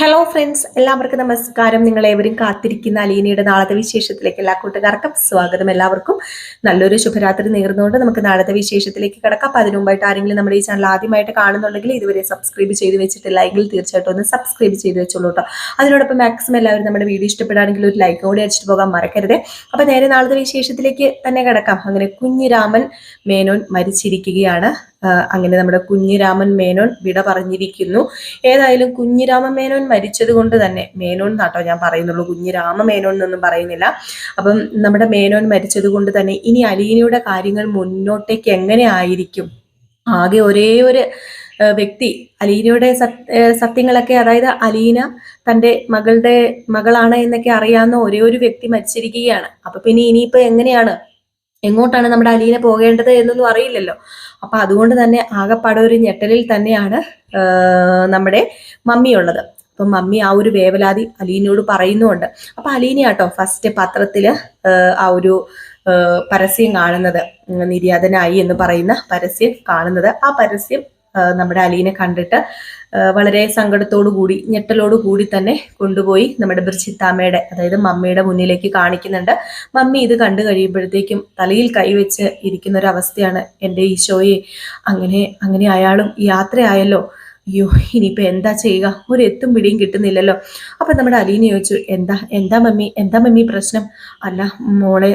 Hello friends എല്ലാവർക്കും നമസ്കാരം. നിങ്ങൾ ഏവരും കാത്തിരിക്കുന്ന അലീനയുടെ നാളത്തെ വിശേഷത്തിലേക്ക് എല്ലാ കൂട്ടുകാർക്കും സ്വാഗതം എല്ലാവർക്കും. നല്ലൊരു ശുഭരാത്രി നേർന്നുകൊണ്ട് നമുക്ക് നാളത്തെ വിശേഷത്തിലേക്ക് കിടക്കാം. അതിനു മുമ്പായിട്ട് ആരെങ്കിലും നമ്മുടെ ഈ ചാനൽ ആദ്യമായിട്ട് കാണുന്നുണ്ടെങ്കിൽ ഇതുവരെ സബ്സ്ക്രൈബ് ചെയ്ത് വെച്ചിട്ടില്ല എങ്കിൽ തീർച്ചയായിട്ടും ഒന്ന് സബ്സ്ക്രൈബ് ചെയ്ത് വെച്ചോളൂ കേട്ടോ അതിനോടൊപ്പം മാക്സിമം എല്ലാവരും നമ്മുടെ വീഡിയോ ഇഷ്ടപ്പെടുകയാണെങ്കിൽ ഒരു ലൈക്ക് കൂടി അടിച്ചിട്ട് പോകാൻ മറക്കരുത്. അപ്പം നേരെ നാളത്തെ വിശേഷത്തിലേക്ക് തന്നെ കിടക്കാം. അങ്ങനെ കുഞ്ഞിരാമൻ മേനോൻ മരിച്ചിരിക്കുകയാണ്. അങ്ങനെ നമ്മുടെ കുഞ്ഞിരാമൻ മേനോൻ വിട പറഞ്ഞിരിക്കുന്നു. ഏതായാലും കുഞ്ഞിരാമ മേനോൻ മരിച്ചത് കൊണ്ട് തന്നെ മേനോൻ എന്നാട്ടോ ഞാൻ പറയുന്നുള്ളൂ കുഞ്ഞിരാമ മേനോൻ എന്നൊന്നും പറയുന്നില്ല. അപ്പം നമ്മുടെ മേനോൻ മരിച്ചത് കൊണ്ട് തന്നെ ഇനി അലീനയുടെ കാര്യങ്ങൾ മുന്നോട്ടേക്ക് എങ്ങനെ ആയിരിക്കും? ആകെ ഒരേ ഒരു വ്യക്തി അലീനയുടെ സത്യങ്ങളൊക്കെ അതായത് അലീന തന്റെ മകളുടെ മകളാണ് എന്നൊക്കെ അറിയാവുന്ന ഒരേ ഒരു വ്യക്തി മരിച്ചിരിക്കുകയാണ്. അപ്പൊ പിന്നെ ഇനിയിപ്പോ എങ്ങനെയാണ് എങ്ങോട്ടാണ് നമ്മുടെ അലീന പോകേണ്ടത് എന്നൊന്നും അറിയില്ലല്ലോ. അപ്പൊ അതുകൊണ്ട് തന്നെ ആകെപ്പാടെ ഒരു ഞെട്ടലിൽ തന്നെയാണ് നമ്മുടെ മമ്മി ഉള്ളത്. അപ്പൊ മമ്മി ആ ഒരു വേവലാതി അലീനയോട് പറയുന്നുണ്ട്. അപ്പൊ അലീനയാട്ടോ ഫസ്റ്റ് പത്രത്തിൽ ആ, ഒരു പരസ്യം കാണുന്നത്. നിര്യാതനായി എന്ന് പറയുന്ന പരസ്യം കാണുന്നത്. ആ പരസ്യം നമ്മുടെ അലീനെ കണ്ടിട്ട് വളരെ സങ്കടത്തോടു കൂടി ഞെട്ടലോടു കൂടി തന്നെ കൊണ്ടുപോയി നമ്മുടെ ബിർച്ചിത്താമ്മയുടെ അതായത് മമ്മിയുടെ മുന്നിലേക്ക് കാണിക്കുന്നുണ്ട്. മമ്മി ഇത് കണ്ടു കഴിയുമ്പോഴത്തേക്കും തലയിൽ കൈവച്ച് ഇരിക്കുന്ന ഒരു അവസ്ഥയാണ് എന്റെ ഈശോയെ. അങ്ങനെ അങ്ങനെ അയാളും യാത്രയായല്ലോ. അയ്യോ ഇനിയിപ്പോൾ എന്താ ചെയ്യുക? ഒരു എത്തും പിടിയും കിട്ടുന്നില്ലല്ലോ. അപ്പം നമ്മുടെ അലീന ചോദിച്ചു എന്താ എന്താ മമ്മി? എന്താ മമ്മി പ്രശ്നം? അല്ല മോളെ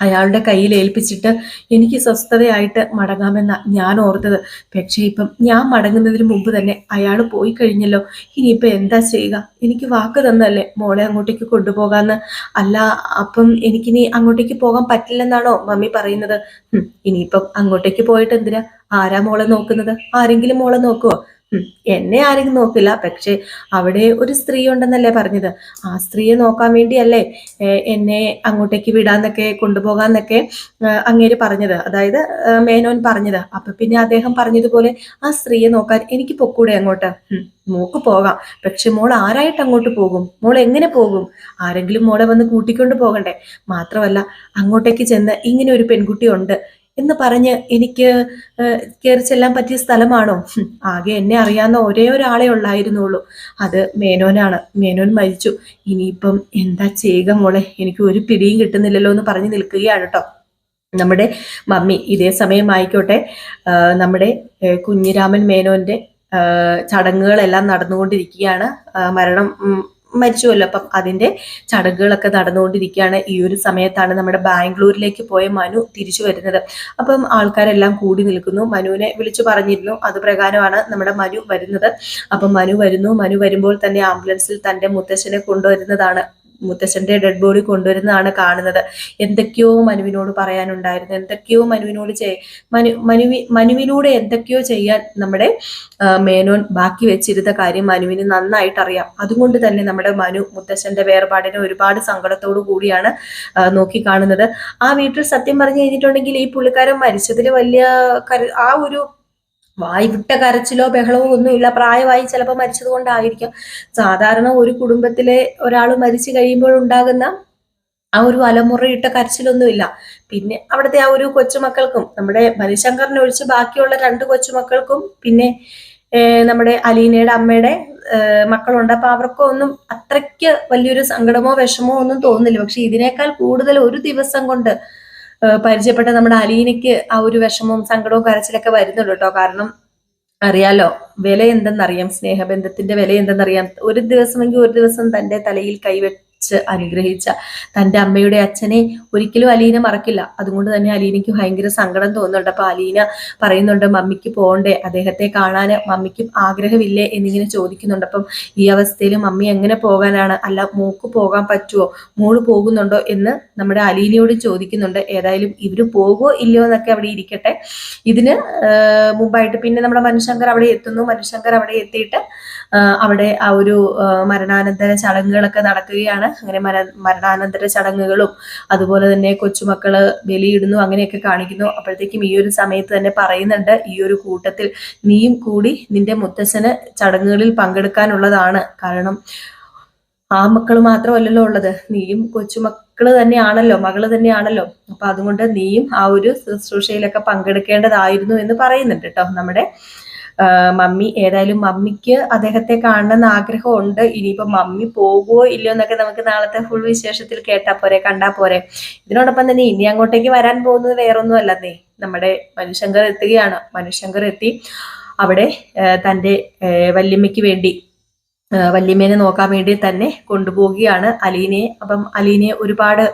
അയാളുടെ കയ്യിൽ ഏൽപ്പിച്ചിട്ട് എനിക്ക് സ്വസ്ഥതയായിട്ട് മടങ്ങാമെന്ന ഞാൻ ഓർത്തത്. പക്ഷേ ഇപ്പം ഞാൻ മടങ്ങുന്നതിന് മുമ്പ് തന്നെ അയാൾ പോയി കഴിഞ്ഞല്ലോ. ഇനിയിപ്പോൾ എന്താ ചെയ്യുക? എനിക്ക് വാക്ക് തന്നല്ലേ മോളെ അങ്ങോട്ടേക്ക് കൊണ്ടുപോകാമെന്ന് അല്ല അപ്പം എനിക്കിനി അങ്ങോട്ടേക്ക് പോകാൻ പറ്റില്ലെന്നാണോ മമ്മി പറയുന്നത്? ഇനിയിപ്പം അങ്ങോട്ടേക്ക് പോയിട്ട് എന്തിനാ? ആരാ മോളെ നോക്കുന്നത്? ആരെങ്കിലും മോളെ നോക്കുവോ? ഹും, എന്നെ ആരെങ്കിലും നോക്കില്ല. പക്ഷെ അവിടെ ഒരു സ്ത്രീ ഉണ്ടെന്നല്ലേ പറഞ്ഞത്. ആ സ്ത്രീയെ നോക്കാൻ വേണ്ടിയല്ലേ എന്നെ അങ്ങോട്ടേക്ക് വിടാന്നൊക്കെ കൊണ്ടുപോകാന്നൊക്കെ അങ്ങേര് പറഞ്ഞത്. അതായത് മേനോൻ പറഞ്ഞത്. അപ്പൊ പിന്നെ അദ്ദേഹം പറഞ്ഞതുപോലെ ആ സ്ത്രീയെ നോക്കാൻ എനിക്ക് പൊക്കൂടെ അങ്ങോട്ട്. മോക്ക് പോകാം. പക്ഷെ മോൾ ആരായിട്ട് അങ്ങോട്ട് പോകും? മോൾ എങ്ങനെ പോകും? ആരെങ്കിലും മോളെ വന്ന് കൂട്ടിക്കൊണ്ട് പോകണ്ടേ? മാത്രമല്ല അങ്ങോട്ടേക്ക് ചെന്ന് ഇങ്ങനെ ഒരു പെൺകുട്ടി ഉണ്ട്. എന്ന് പറഞ്ഞ് എനിക്ക് കയറി ചെല്ലാൻ പറ്റിയ സ്ഥലമാണോ? ആകെ എന്നെ അറിയാവുന്ന ഒരേ ഒരാളെ ഉള്ളായിരുന്നുള്ളൂ. അത് മേനോനാണ്. മേനോൻ മരിച്ചു. ഇനിയിപ്പം എന്താ ചെയ്യുക മോളെ? എനിക്ക് ഒരു പിടിയും കിട്ടുന്നില്ലല്ലോ എന്ന് പറഞ്ഞു നിൽക്കുകയാണ് കേട്ടോ നമ്മുടെ മമ്മി ഇതേ സമയം ആയിക്കോട്ടെ. നമ്മുടെ കുഞ്ഞിരാമൻ മേനോന്റെ ചടങ്ങുകളെല്ലാം നടന്നുകൊണ്ടിരിക്കുകയാണ്. മരണം മരിച്ചുവല്ലോ. അപ്പം അതിന്റെ ചടങ്ങുകളൊക്കെ നടന്നുകൊണ്ടിരിക്കുകയാണ്. ഈ ഒരു സമയത്താണ് നമ്മുടെ ബാംഗ്ലൂരിലേക്ക് പോയ മനു തിരിച്ചു വരുന്നത്. അപ്പം ആൾക്കാരെല്ലാം കൂടി നിൽക്കുന്നു. മനുവിനെ വിളിച്ചു പറഞ്ഞിരുന്നു. അത് പ്രകാരമാണ് നമ്മുടെ മനു വരുന്നത്. അപ്പം മനു വരുന്നു. മനു വരുമ്പോൾ തന്നെ ആംബുലൻസിൽ തന്റെ മുത്തശ്ശനെ കൊണ്ടുവരുന്നതാണ്. മുത്തശ്ശന്റെ ഡെഡ് ബോഡി കൊണ്ടുവരുന്നതാണ് കാണുന്നത്. എന്തൊക്കെയോ മനുവിനോട് പറയാനുണ്ടായിരുന്നു. എന്തൊക്കെയോ മനുവിനോട് ചെയ് മനു മനുവി മനുവിലൂടെ എന്തൊക്കെയോ ചെയ്യാൻ നമ്മുടെ മേനോൻ ബാക്കി വെച്ചിരുന്ന കാര്യം മനുവിന് നന്നായിട്ട് അറിയാം അതുകൊണ്ട് തന്നെ നമ്മുടെ മനു മുത്തശ്ശന്റെ വേർപാടിനെ ഒരുപാട് സങ്കടത്തോടു കൂടിയാണ് നോക്കി നോക്കിക്കാണുന്നത്. ആ വീട്ടിൽ സത്യം പറഞ്ഞു കഴിഞ്ഞിട്ടുണ്ടെങ്കിൽ ഈ പുള്ളിക്കാരൻ മരിച്ചതിൽ വലിയ ആ ഒരു വായി വിട്ട കരച്ചിലോ ബഹളമോ ഒന്നുമില്ല. പ്രായമായി ചിലപ്പോൾ മരിച്ചത് കൊണ്ടായിരിക്കും സാധാരണ ഒരു കുടുംബത്തിലെ ഒരാൾ മരിച്ചു കഴിയുമ്പോൾ ഉണ്ടാകുന്ന ആ ഒരു അലമുറയിട്ട കരച്ചിലൊന്നുമില്ല. പിന്നെ അവിടുത്തെ ആ ഒരു കൊച്ചുമക്കൾക്കും നമ്മുടെ ബലിശങ്കറിനെ ഒഴിച്ച് ബാക്കിയുള്ള രണ്ട് കൊച്ചുമക്കൾക്കും പിന്നെ നമ്മുടെ അലീനയുടെ അമ്മയുടെ മക്കളുണ്ട്. അപ്പൊ അവർക്കോ ഒന്നും അത്രയ്ക്ക് വലിയൊരു സങ്കടമോ വിഷമോ ഒന്നും തോന്നുന്നില്ല. പക്ഷെ ഇതിനേക്കാൾ കൂടുതൽ ഒരു ദിവസം കൊണ്ട് പരിചയപ്പെട്ട നമ്മുടെ അലീനയ്ക്ക് ആ ഒരു വിഷമവും സങ്കടവും കരച്ചിലൊക്കെ വരുന്നുള്ളൂ കേട്ടോ കാരണം അറിയാലോ വില എന്തെന്നറിയാം സ്നേഹബന്ധത്തിന്റെ വില എന്തെന്നറിയാം ഒരു ദിവസമെങ്കിൽ ഒരു ദിവസം തന്റെ തലയിൽ കൈവച്ച് അനുഗ്രഹിച്ച തന്റെ അമ്മയുടെ അച്ഛനെ ഒരിക്കലും അലീന മറക്കില്ല. അതുകൊണ്ട് തന്നെ അലീനയ്ക്ക് ഭയങ്കര സങ്കടം തോന്നുന്നുണ്ട്. അപ്പൊ അലീന പറയുന്നുണ്ട് മമ്മിക്ക് പോകണ്ടേ അദ്ദേഹത്തെ കാണാൻ മമ്മിക്കും ആഗ്രഹമില്ലേ? എന്നിങ്ങനെ ചോദിക്കുന്നുണ്ട്. അപ്പം ഈ അവസ്ഥയിൽ മമ്മി എങ്ങനെ പോകാനാണ്? അല്ല മൂക്ക് പോകാൻ പറ്റുമോ മൂൾ പോകുന്നുണ്ടോ? എന്ന് നമ്മുടെ അലീനയോട് ചോദിക്കുന്നുണ്ട്. ഏതായാലും ഇവർ പോകുമോ ഇല്ലയോ എന്നൊക്കെ അവിടെ ഇരിക്കട്ടെ. ഇതിന് മുമ്പായിട്ട് പിന്നെ നമ്മുടെ മനുശങ്കർ അവിടെ എത്തുന്നു. മനുശങ്കർ അവിടെ എത്തിയിട്ട് അവിടെ ആ ഒരു മരണാനന്തര ചടങ്ങുകളൊക്കെ നടക്കുകയാണ്. അങ്ങനെ മര മരണാനന്തര ചടങ്ങുകളും അതുപോലെ തന്നെ കൊച്ചുമക്കൾ ബലിയിടുന്നു അങ്ങനെയൊക്കെ കാണിക്കുന്നു. അപ്പോഴത്തേക്കും ഈ ഒരു സമയത്ത് തന്നെ പറയുന്നുണ്ട് ഈ ഒരു കൂട്ടത്തിൽ നീയും കൂടി നിന്റെ മുത്തച്ഛന് ചടങ്ങുകളിൽ പങ്കെടുക്കാനുള്ളതാണ്. കാരണം ആ മക്കൾ മാത്രമല്ലല്ലോ ഉള്ളത്. നീയും കൊച്ചുമക്കൾ തന്നെയാണല്ലോ മകൾ തന്നെയാണല്ലോ. അപ്പൊ അതുകൊണ്ട് നീയും ആ ഒരു ശുശ്രൂഷയിലൊക്കെ പങ്കെടുക്കേണ്ടതായിരുന്നു എന്ന് പറയുന്നുണ്ട് കേട്ടോ നമ്മുടെ മമ്മി ഏതായാലും മമ്മിക്ക് അദ്ദേഹത്തെ കാണണമെന്ന് ആഗ്രഹമുണ്ട്. ഇനിയിപ്പോൾ മമ്മി പോകുമോ ഇല്ലയോ എന്നൊക്കെ നമുക്ക് നാളത്തെ ഫുൾ വിശേഷത്തിൽ കേട്ടാ പോരെ കണ്ടാ പോരെ. ഇതിനോടൊപ്പം തന്നെ ഇനി അങ്ങോട്ടേക്ക് വരാൻ പോകുന്നത് വേറൊന്നും അല്ലെന്നേ നമ്മുടെ മനുശങ്കർ എത്തുകയാണ്. മനുശങ്കർ എത്തി. അവിടെ തന്റെ വല്യമ്മയ്ക്ക് വേണ്ടി വല്യമ്മേനെ നോക്കാൻ വേണ്ടി തന്നെ കൊണ്ടുപോവുകയാണ് അലീനയെ. അപ്പം അലീനയെ ഒരുപാട്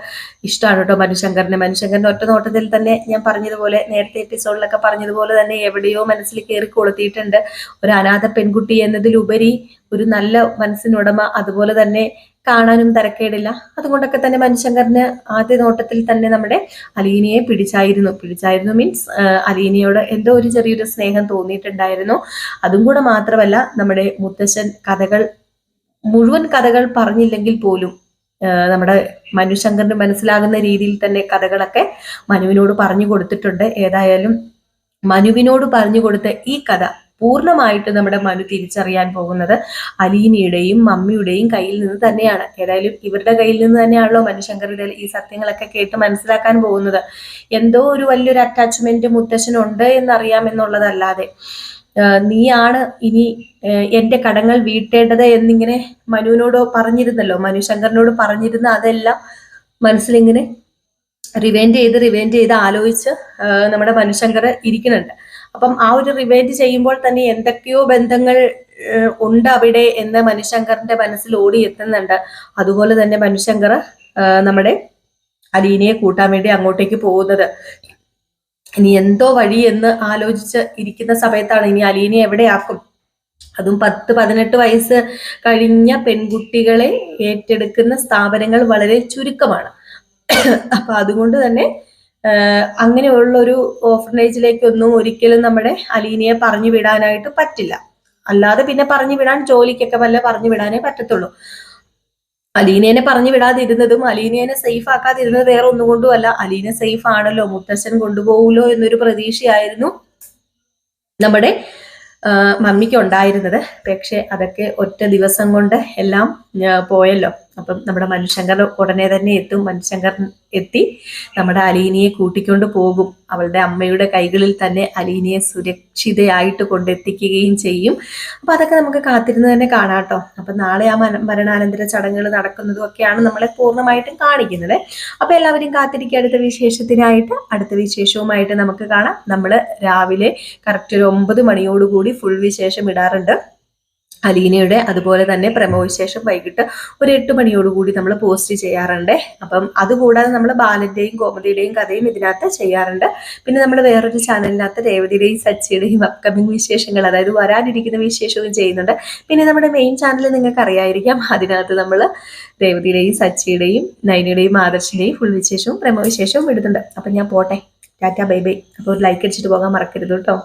ഇഷ്ടമാണ് കേട്ടോ മനുശങ്കറിന് മനുശങ്കറിന്റെ ഒറ്റ നോട്ടത്തിൽ തന്നെ ഞാൻ പറഞ്ഞതുപോലെ നേരത്തെ എപ്പിസോഡിലൊക്കെ പറഞ്ഞതുപോലെ തന്നെ എവിടെയോ മനസ്സിൽ കയറി കൊളുത്തിയിട്ടുണ്ട്. ഒരു അനാഥ പെൺകുട്ടി എന്നതിലുപരി ഒരു നല്ല മനസ്സിനുടമ അതുപോലെ തന്നെ കാണാനും തരക്കേടില്ല. അതുകൊണ്ടൊക്കെ തന്നെ മനുശങ്കറിന് ആദ്യ നോട്ടത്തിൽ തന്നെ നമ്മുടെ അലീനയെ പിടിച്ചായിരുന്നു. പിടിച്ചായിരുന്നു മീൻസ് അലീനയോട് എന്തോ ഒരു ചെറിയൊരു സ്നേഹം തോന്നിയിട്ടുണ്ടായിരുന്നു. അതും കൂടെ മാത്രമല്ല നമ്മുടെ മുത്തശ്ശൻ കഥകൾ മുഴുവൻ കഥകൾ പറഞ്ഞില്ലെങ്കിൽ പോലും നമ്മുടെ മനുശങ്കറിന് മനസ്സിലാകുന്ന രീതിയിൽ തന്നെ കഥകളൊക്കെ മനുവിനോട് പറഞ്ഞു കൊടുത്തിട്ടുണ്ട്. ഏതായാലും മനുവിനോട് പറഞ്ഞു കൊടുത്ത ഈ കഥ പൂർണമായിട്ട് നമ്മുടെ മനു തിരിച്ചറിയാൻ പോകുന്നത് അലീനയുടെയും മമ്മിയുടെയും കയ്യിൽ നിന്ന് തന്നെയാണ്. ഏതായാലും ഇവരുടെ കയ്യിൽ നിന്ന് തന്നെയാണല്ലോ മനുശങ്കറിന്റെ ഈ സത്യങ്ങളൊക്കെ കേട്ട് മനസ്സിലാക്കാൻ പോകുന്നത്. എന്തോ ഒരു വലിയൊരു അറ്റാച്ച്മെന്റ് മുത്തശ്ശനുണ്ട് എന്നറിയാമെന്നുള്ളതല്ലാതെ എന്നുള്ളതല്ലാതെ. നീയാണ് ഇനി എന്റെ കടങ്ങൾ വീട്ടേണ്ടത് എന്നിങ്ങനെ മനുവിനോട് പറഞ്ഞിരുന്നല്ലോ. മനുശങ്കറിനോട് പറഞ്ഞിരുന്ന അതെല്ലാം മനസ്സിലിങ്ങനെ റിവൈൻഡ് ചെയ്ത് റിവൈൻഡ് ചെയ്ത് ആലോചിച്ച് നമ്മുടെ മനുശങ്കർ ഇരിക്കുന്നുണ്ട്. അപ്പം ആ ഒരു റിവൈൻഡ് ചെയ്യുമ്പോൾ തന്നെ എന്തൊക്കെയോ ബന്ധങ്ങൾ ഉണ്ട് അവിടെ എന്ന് മനുശങ്കറിന്റെ മനസ്സിൽ ഓടിയെത്തുന്നുണ്ട്. അതുപോലെ തന്നെ മനുശങ്കർ നമ്മുടെ അലീനയെ കൂട്ടാൻ വേണ്ടി അങ്ങോട്ടേക്ക് പോകുന്നത്. ഇനി എന്തോ വഴി എന്ന് ആലോചിച്ച് ഇരിക്കുന്ന സമയത്താണ് ഇനി അലീനെ എവിടെയാക്കും അതും പത്ത് പതിനെട്ട് വയസ്സ് കഴിഞ്ഞ പെൺകുട്ടികളെ ഏറ്റെടുക്കുന്ന സ്ഥാപനങ്ങൾ വളരെ ചുരുക്കമാണ്. അപ്പൊ അതുകൊണ്ട് തന്നെ അങ്ങനെയുള്ള ഒരു ഓർഫനേജിലേക്കൊന്നും ഒരിക്കലും നമ്മുടെ അലീനയെ പറഞ്ഞു വിടാനായിട്ട് പറ്റില്ല. അല്ലാതെ പിന്നെ പറഞ്ഞു വിടാൻ ജോലിക്കൊക്കെ വല്ല പറഞ്ഞു വിടാനേ പറ്റത്തുള്ളൂ. അലീനേനെ പറഞ്ഞു വിടാതിരുന്നതും അലീനേനെ സേഫ് ആക്കാതിരുന്നത് വേറെ ഒന്നും കൊണ്ടും അല്ല. അലീന സേഫ് ആണല്ലോ മുത്തശ്ശൻ കൊണ്ടുപോകുമല്ലോ എന്നൊരു പ്രതീക്ഷയായിരുന്നു നമ്മുടെ മമ്മിക്ക് ഉണ്ടായിരുന്നത്. പക്ഷെ അതൊക്കെ ഒറ്റ ദിവസം കൊണ്ട് എല്ലാം പോയല്ലോ. അപ്പം നമ്മുടെ മനുശങ്കർ ഉടനെ തന്നെ എത്തും. മനുശങ്കർ എത്തി. നമ്മുടെ അലീനയെ കൂട്ടിക്കൊണ്ട് പോകും. അവളുടെ അമ്മയുടെ കൈകളിൽ തന്നെ അലീനയെ സുരക്ഷിതയായിട്ട് കൊണ്ടെത്തിക്കുകയും ചെയ്യും. അപ്പം അതൊക്കെ നമുക്ക് കാത്തിരുന്ന് തന്നെ കാണാട്ടോ. അപ്പം നാളെ ആ മര- മരണാനന്തര ചടങ്ങുകൾ നടക്കുന്നതും ഒക്കെയാണ് നമ്മളെ പൂർണമായിട്ടും കാണിക്കുന്നത്. അപ്പം എല്ലാവരും കാത്തിരിക്കുക. അടുത്ത വിശേഷത്തിനായിട്ട് അടുത്ത വിശേഷവുമായിട്ട് നമുക്ക് കാണാം. നമ്മൾ രാവിലെ കറക്റ്റ് ഒരു ഒമ്പത് മണിയോടുകൂടി ഫുൾ വിശേഷം ഇടാറുണ്ട്. അലീനയുടെ അതുപോലെ തന്നെ പ്രമോവിശേഷം വൈകിട്ട് ഒരു എട്ട് മണിയോടുകൂടി നമ്മൾ പോസ്റ്റ് ചെയ്യാറുണ്ട്. അപ്പം അതുകൂടാതെ നമ്മൾ ബാലന്റെയും ഗോമതിയുടെയും കഥയും ഇതിനകത്ത് ചെയ്യാറുണ്ട്. പിന്നെ നമ്മൾ വേറൊരു ചാനലിനകത്ത് രേവതിയുടെയും സച്ചിയുടെയും അപ്കമിങ് വിശേഷങ്ങൾ അതായത് വരാനിരിക്കുന്ന വിശേഷവും ചെയ്യുന്നുണ്ട്. പിന്നെ നമ്മുടെ മെയിൻ ചാനൽ നിങ്ങൾക്ക് അറിയായിരിക്കാം അതിനകത്ത് നമ്മൾ രേവതിയുടെയും സച്ചിയുടെയും നൈനയുടെയും ആദർശിന്റെയും ഫുൾ വിശേഷവും പ്രമോ വിശേഷവും ഇടുന്നുണ്ട്. അപ്പം ഞാൻ പോട്ടെ. Tata bye bye. അപ്പോൾ ഒരു ലൈക്ക് അടിച്ചിട്ട് പോകാൻ മറക്കരുത് കേട്ടോ.